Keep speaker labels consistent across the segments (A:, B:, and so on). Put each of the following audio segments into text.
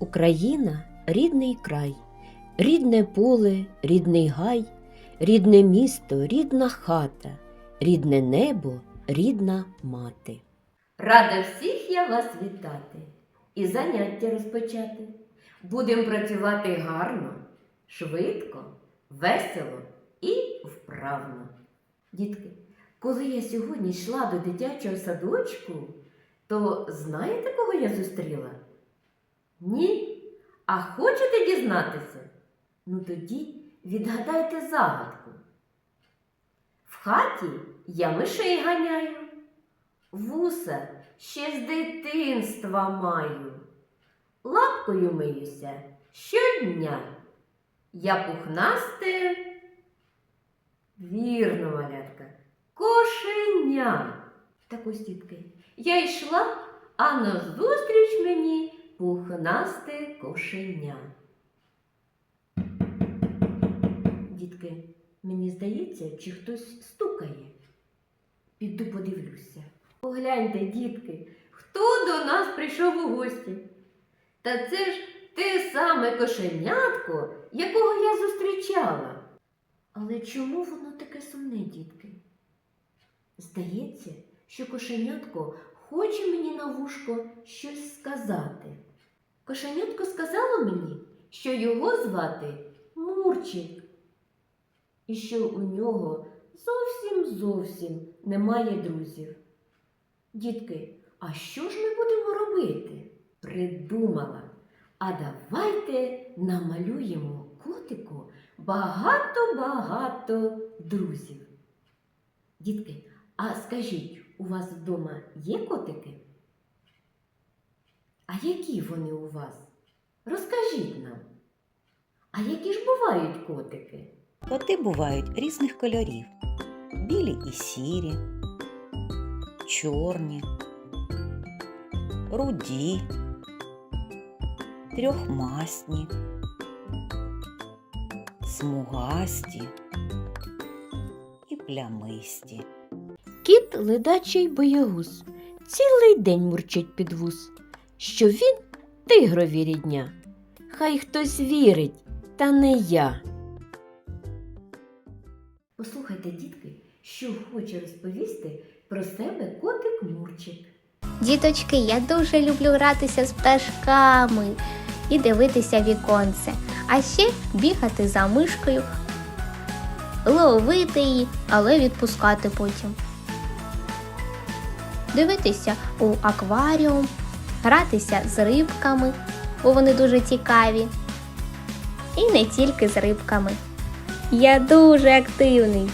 A: Україна рідний край, рідне поле, рідний гай, рідне місто, рідна хата, рідне небо, рідна мати. Рада всіх я вас вітати і заняття розпочати. Будемо працювати гарно, швидко, весело і вправно. Дітки, коли я сьогодні йшла до дитячого садочку, то знаєте, кого я зустріла? Ні? А хочете дізнатися? Ну тоді відгадайте загадку. В хаті я мишей ганяю, вуса ще з дитинства маю. Лапкою миюся щодня. Я пухнасте, вірно, малятка, кошеня. Так ось, дітки, я йшла, а назустріч мені пухнасте кошеня. Дітки, мені здається, чи хтось стукає. Піду подивлюся. Погляньте, дітки, хто до нас прийшов у гості? Та це ж те саме кошенятко, якого я зустрічала. Але чому воно таке сумне, дітки? Здається, що кошенятко хоче мені на вушко щось сказати. Кошенятко сказало мені, що його звати Мурчик, і що у нього зовсім зовсім немає друзів. Дітки, а що ж ми будемо робити? Придумала. А давайте намалюємо котику багато-багато друзів. Дітки, а скажіть, у вас вдома є котики? А які вони у вас? Розкажіть нам. А які ж бувають котики?
B: Коти бувають різних кольорів: білі і сірі, чорні, руді, трьохмасні, смугасті і плямисті.
A: Кіт ледачий боягуз, цілий день мурчить під вуз, що він тигрові рідня. Хай хтось вірить, та не я. Послухайте, дітки, що хоче розповісти про себе котик Мурчик.
C: Діточки, я дуже люблю гратися з пташками і дивитися віконце, а ще бігати за мишкою, ловити її, але відпускати потім. Дивитися у акваріум, гратися з рибками, бо вони дуже цікаві. І не тільки з рибками. Я дуже активний.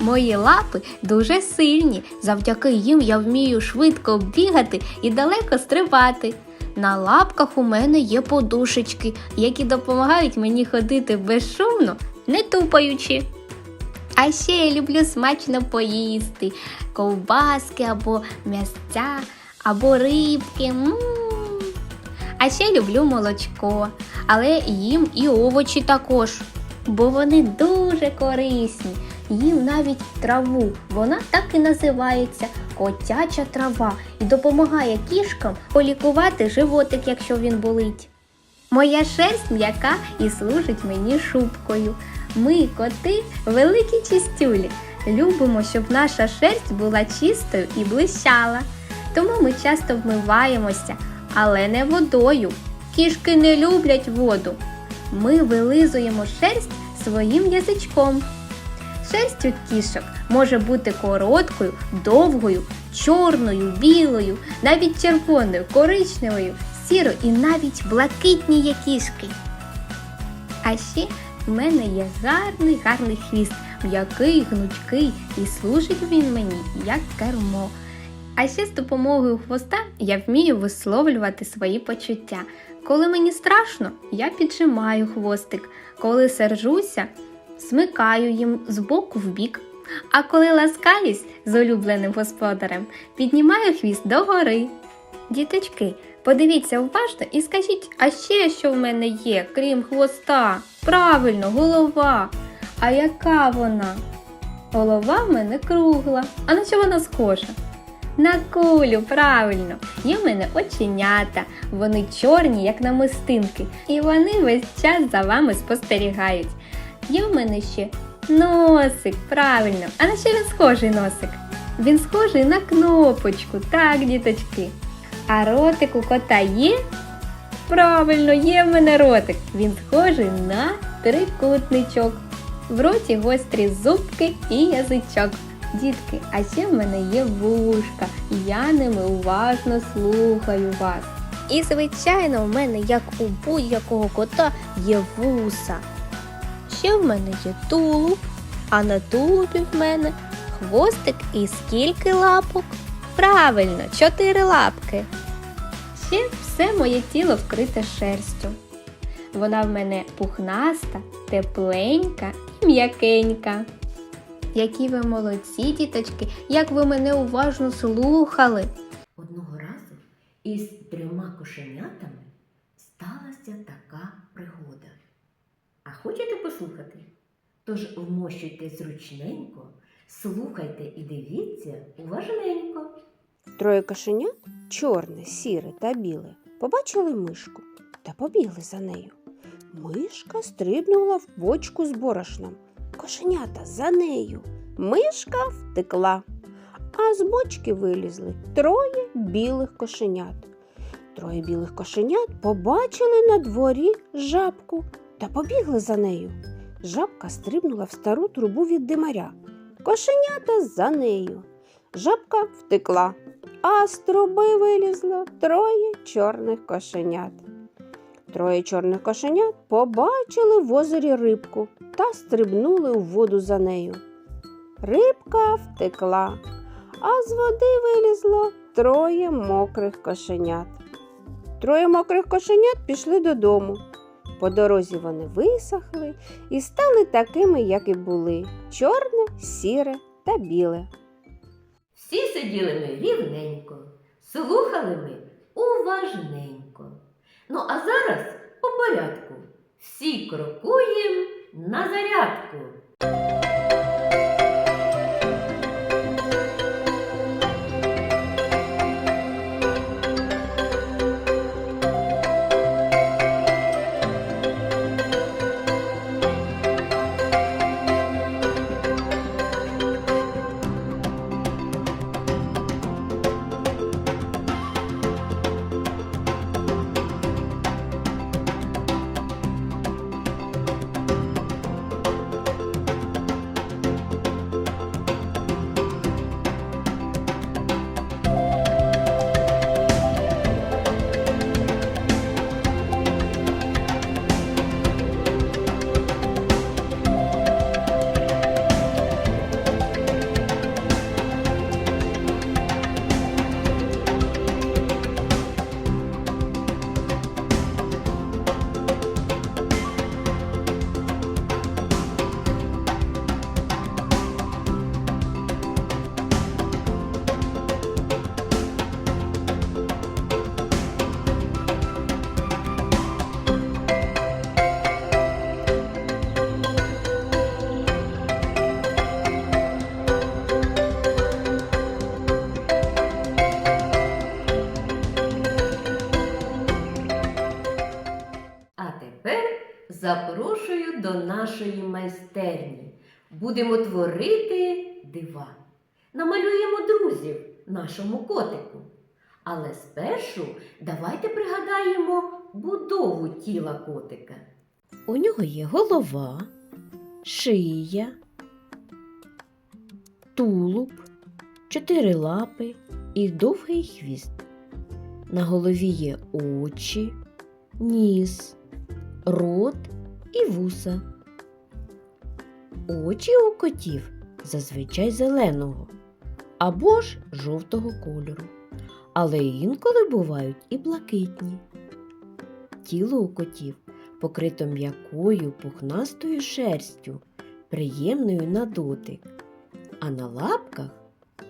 C: Мої лапи дуже сильні. Завдяки їм я вмію швидко бігати і далеко стрибати. На лапках у мене є подушечки, які допомагають мені ходити безшумно, не тупаючи. А ще я люблю смачно поїсти ковбаски або м'ясця, або рибки. м А ще люблю молочко, але їм і овочі також, бо вони дуже корисні. Їм навіть траву. Вона так і називається котяча трава і допомагає кішкам полікувати животик, якщо він болить. Моя шерсть м'яка і служить мені шубкою. Ми, коти, великі чистюлі. Любимо, щоб наша шерсть була чистою і блищала. Тому ми часто вмиваємося, але не водою. Кішки не люблять воду. Ми вилизуємо шерсть своїм язичком. Шерсть у кішок може бути короткою, довгою, чорною, білою, навіть червоною, коричневою, сірою і навіть блакитні є кішки. А ще в мене є гарний гарний хвіст, м'який, гнучкий, і служить він мені як кермо. А ще з допомогою хвоста я вмію висловлювати свої почуття. Коли мені страшно, я піджимаю хвостик. Коли сержуся, смикаю їм з боку в бік. А коли ласкаюсь з улюбленим господарем, піднімаю хвіст догори. Діточки, подивіться уважно і скажіть, а ще що в мене є, крім хвоста? Правильно, голова. А яка вона? Голова в мене кругла. А на що вона схожа? На кулю, правильно. Є в мене оченята, вони чорні, як намистинки, і вони весь час за вами спостерігають. Є в мене ще носик, правильно. А на що він схожий носик? Він схожий на кнопочку, так, діточки. А ротик у кота є? Правильно, є в мене ротик. Він схожий на трикутничок. В роті гострі зубки і язичок. Дітки, а ще в мене є вушка, і я ними уважно слухаю вас. І, звичайно, в мене, як у будь-якого кота, є вуса. Ще в мене є тулуб, а на тулубі в мене хвостик і скільки лапок? Правильно, чотири лапки. Ще все моє тіло вкрите шерстю. Вона в мене пухнаста, тепленька і м'якенька. Які ви молодці, діточки, як ви мене уважно слухали.
A: Одного разу із трьома кошенятами сталася така пригода. А хочете послухати? Тож вмощуйте зручненько, слухайте і дивіться уважненько.
D: Троє кошенят, чорне, сіре та біле, побачили мишку та побігли за нею. Мишка стрибнула в бочку з борошном. Кошенята за нею. Мишка втекла, а з бочки вилізли троє білих кошенят. Троє білих кошенят побачили на дворі жабку та побігли за нею. Жабка стрибнула в стару трубу від димаря. Кошенята за нею. Жабка втекла, а з труби вилізло троє чорних кошенят. Троє чорних кошенят побачили в озері рибку та стрибнули у воду за нею. Рибка втекла, а з води вилізло троє мокрих кошенят. Троє мокрих кошенят пішли додому. По дорозі вони висохли і стали такими, як і були чорне, сіре та біле.
A: Всі сиділи ми рівненько, слухали ми уважненько. Ну а зараз по порядку. Всі крокуємо на зарядку. Нашої майстерні. Будемо творити дива. Намалюємо друзів нашому котику. Але спершу давайте пригадаємо будову тіла котика. У нього є голова, шия, тулуб, чотири лапи і довгий хвіст. На голові є очі, ніс, рот і вуса. Очі у котів зазвичай зеленого або ж жовтого кольору, але інколи бувають і блакитні. Тіло у котів покрито м'якою пухнастою шерстю, приємною на дотик, а на лапках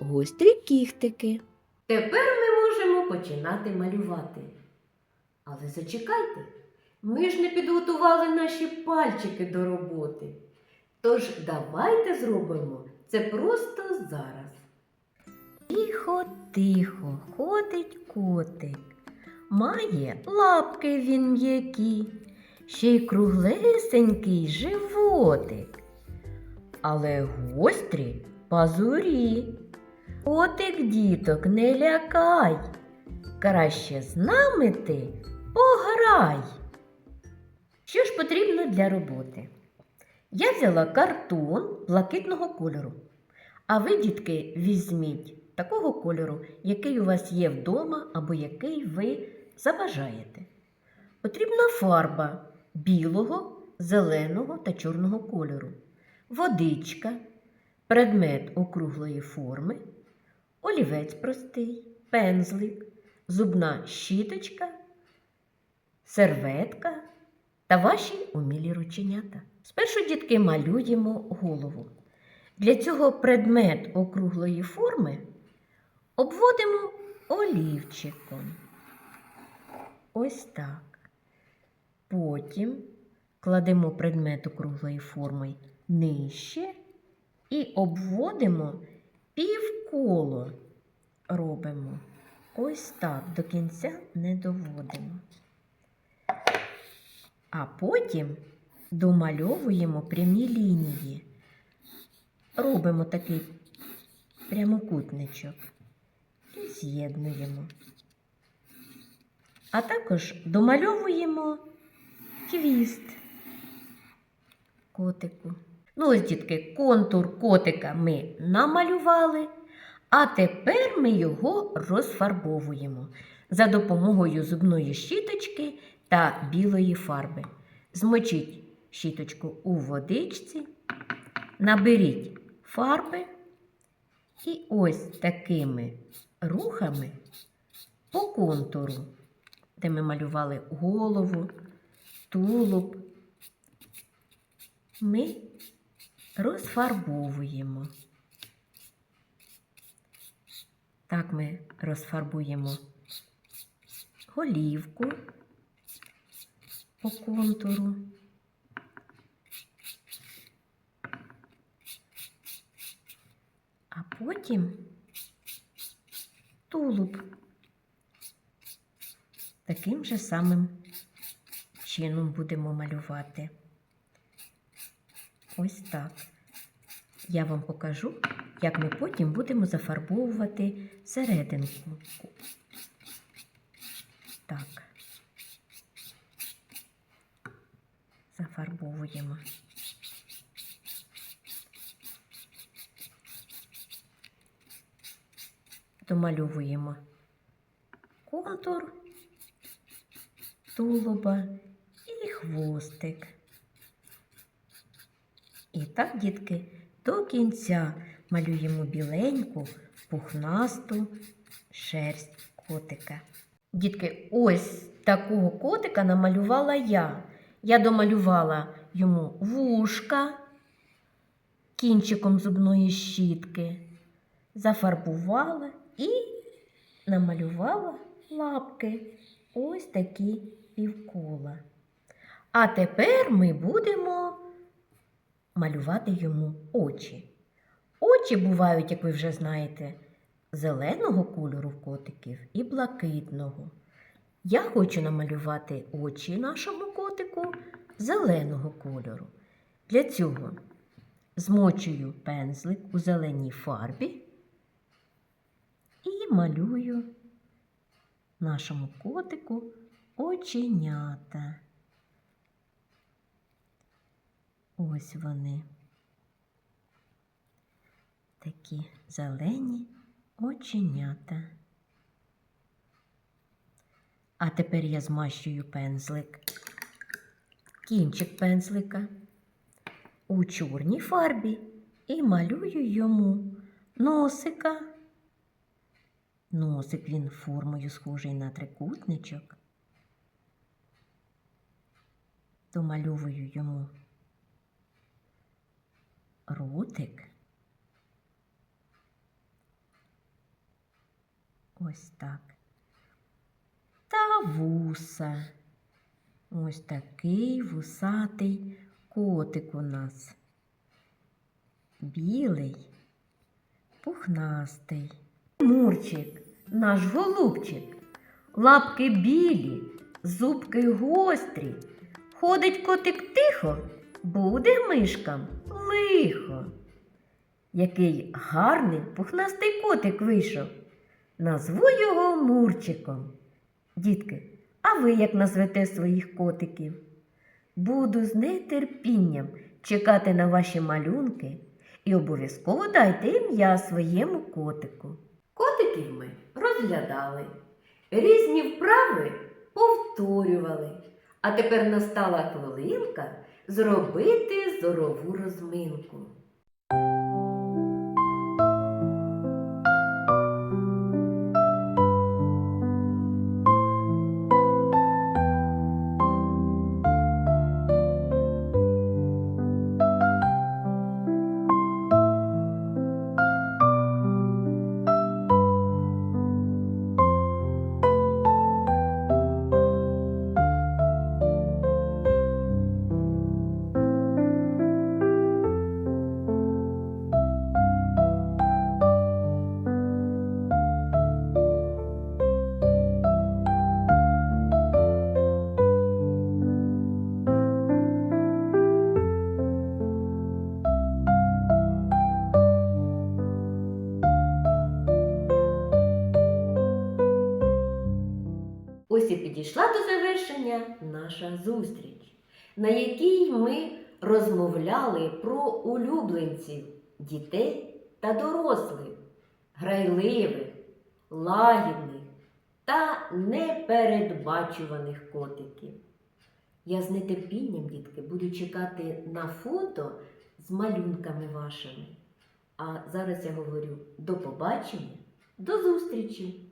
A: гострі кіхтики. Тепер ми можемо починати малювати. Але зачекайте, ми ж не підготували наші пальчики до роботи. Тож давайте зробимо це просто зараз. Тихо, тихо ходить котик. Має лапки він м'які, ще й круглесенький животик. Але гострі пазурі. Котик діток не лякай. Краще з нами ти пограй. Що ж потрібно для роботи? Я взяла картон блакитного кольору. А ви, дітки, візьміть такого кольору, який у вас є вдома або який ви забажаєте. Потрібна фарба білого, зеленого та чорного кольору, водичка, предмет округлої форми, олівець простий, пензлик, зубна щіточка, серветка та ваші умілі рученята. Спершу, дітки, малюємо голову. Для цього предмет округлої форми обводимо олівчиком. Ось так. Потім кладемо предмет округлої форми нижче і обводимо півколо. Робимо. Ось так, до кінця не доводимо. А потім домальовуємо прямі лінії робимо такий прямокутничок і з'єднуємо. А також домальовуємо хвіст котику. Ну, ось, дітки, контур котика ми намалювали, а тепер ми його розфарбовуємо за допомогою зубної щіточки та білої фарби. Змочіть щіточку у водичці. Наберіть фарби і ось такими рухами по контуру, де ми малювали голову, тулуб, ми розфарбовуємо. Так ми розфарбуємо голівку по контуру. А потім тулуб таким же самим чином будемо малювати. Ось так. Я вам покажу, як ми потім будемо зафарбовувати серединку. Так. Зафарбовуємо. Домальовуємо контур тулуба і хвостик. І так, дітки, до кінця малюємо біленьку, пухнасту шерсть котика. Дітки, ось такого котика намалювала я. Я домалювала йому вушка кінчиком зубної щітки, зафарбувала і намалювала лапки. Ось такі півкола. А тепер ми будемо малювати йому очі. Очі бувають, як ви вже знаєте, зеленого кольору в котиків і блакитного. Я хочу намалювати очі нашому котику зеленого кольору. Для цього змочую пензлик у зеленій фарбі малюю нашому котику оченята. Ось вони. Такі зелені оченята. А тепер я змащую пензлик, кінчик пензлика у чорній фарбі і малюю йому носика. Носик він формою схожий на трикутничок. Домальовую йому ротик. Ось так. Та вуса. Ось такий вусатий котик у нас. Білий, пухнастий. Мурчик, наш голубчик, лапки білі, зубки гострі. Ходить котик тихо, буде мишкам лихо. Який гарний пухнастий котик вийшов. Назву його Мурчиком. Дітки, а ви як назвете своїх котиків? Буду з нетерпінням чекати на ваші малюнки і обов'язково дайте ім'я своєму котику. Котиків ми розглядали, різні вправи повторювали. А тепер настала хвилинка зробити зорову розминку. Ось і підійшла до завершення наша зустріч, на якій ми розмовляли про улюбленців дітей та дорослих, грайливих, лагідних та непередбачуваних котиків. Я з нетерпінням, дітки, буду чекати на фото з малюнками вашими. А зараз я говорю до побачення, до зустрічі!